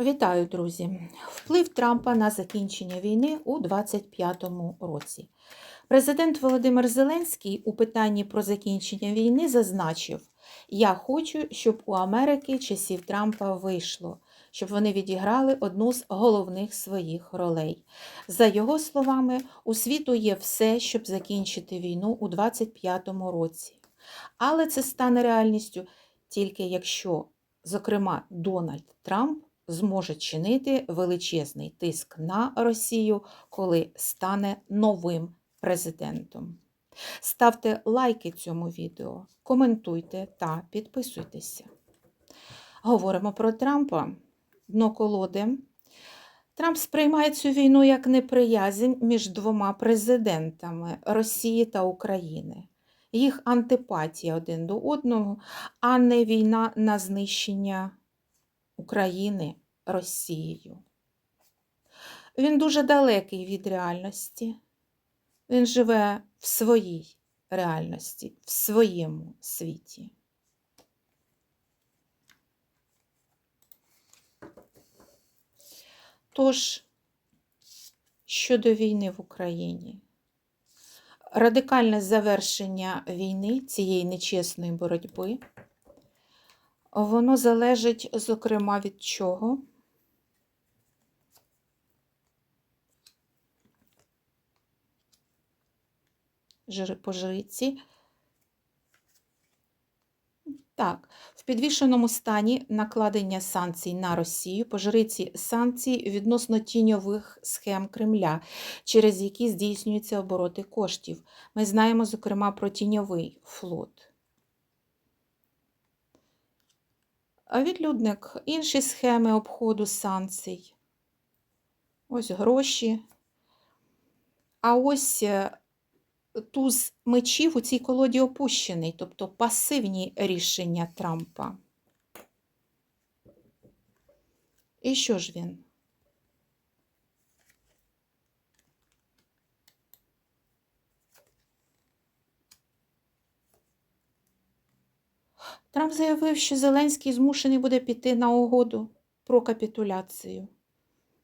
Вітаю, друзі! Вплив Трампа на закінчення війни у 2025 році. Президент Володимир Зеленський у питанні про закінчення війни зазначив: Я хочу, щоб у Америки часів Трампа вийшло, щоб вони відіграли одну з головних своїх ролей. За його словами, у світу є все, щоб закінчити війну у 2025 році. Але це стане реальністю тільки якщо, зокрема, Дональд Трамп зможе чинити величезний тиск на Росію, коли стане новим президентом. Ставте лайки цьому відео, коментуйте та підписуйтеся. Говоримо про Трампа. Дно колоди. Трамп сприймає цю війну як неприязнь між двома президентами Росії та України. Їх антипатія один до одного, а не війна на знищення України Росією. Він дуже далекий від реальності. Він живе в своїй реальності, в своєму світі. Тож, щодо війни в Україні, радикальне завершення війни цієї нечесної боротьби, воно залежить, зокрема, від чого? по жриці. Так, в підвішеному стані накладення санкцій на Росію по жриці санкцій відносно тіньових схем Кремля, через які здійснюються обороти коштів. Ми знаємо, зокрема, про тіньовий флот. А відлюдник інші схеми обходу санкцій. Ось гроші. А ось е, туз мечів у цій колоді опущений, тобто пасивні рішення Трампа. І що ж він? Трамп заявив, що Зеленський змушений буде піти на угоду про капітуляцію.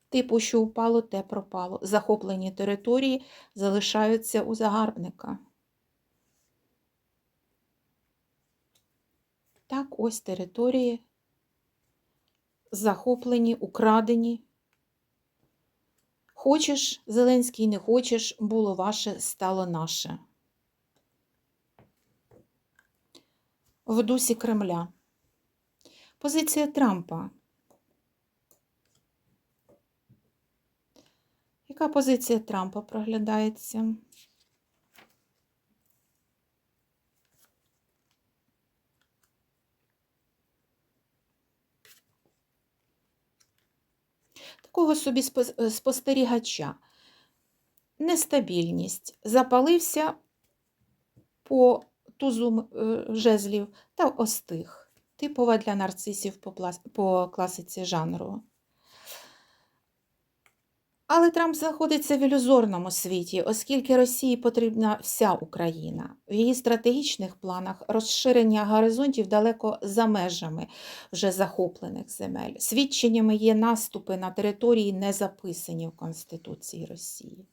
Типу, що упало, те пропало. Захоплені території залишаються у загарбника. Так, ось території захоплені, украдені. Хочеш, Зеленський, не хочеш, було ваше, стало наше. В дусі Кремля. Позиція Трампа. Яка позиція Трампа проглядається? Такого собі спостерігача. Нестабільність. Запалився по тузу е, жезлів та остиг. Типова для нарцисів по класиці жанру. Але Трамп знаходиться в ілюзорному світі, оскільки Росії потрібна вся Україна. В її стратегічних планах розширення горизонтів далеко за межами вже захоплених земель. Свідченнями є наступи на території, не записані в Конституції Росії.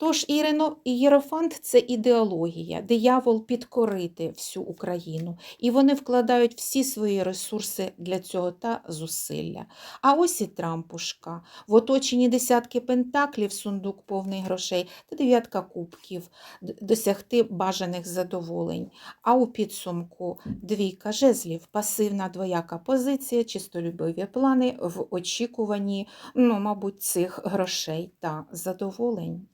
Тож Ірино, Єрофант це ідеологія, диявол підкорити всю Україну, і вони вкладають всі свої ресурси для цього та зусилля. А ось і Трампушка, в оточенні десятки пентаклів, сундук повний грошей та дев'ятка кубків, досягти бажаних задоволень. А у підсумку двійка жезлів, пасивна двояка позиція, чистолюбиві плани в очікуванні, ну, мабуть, цих грошей та задоволень.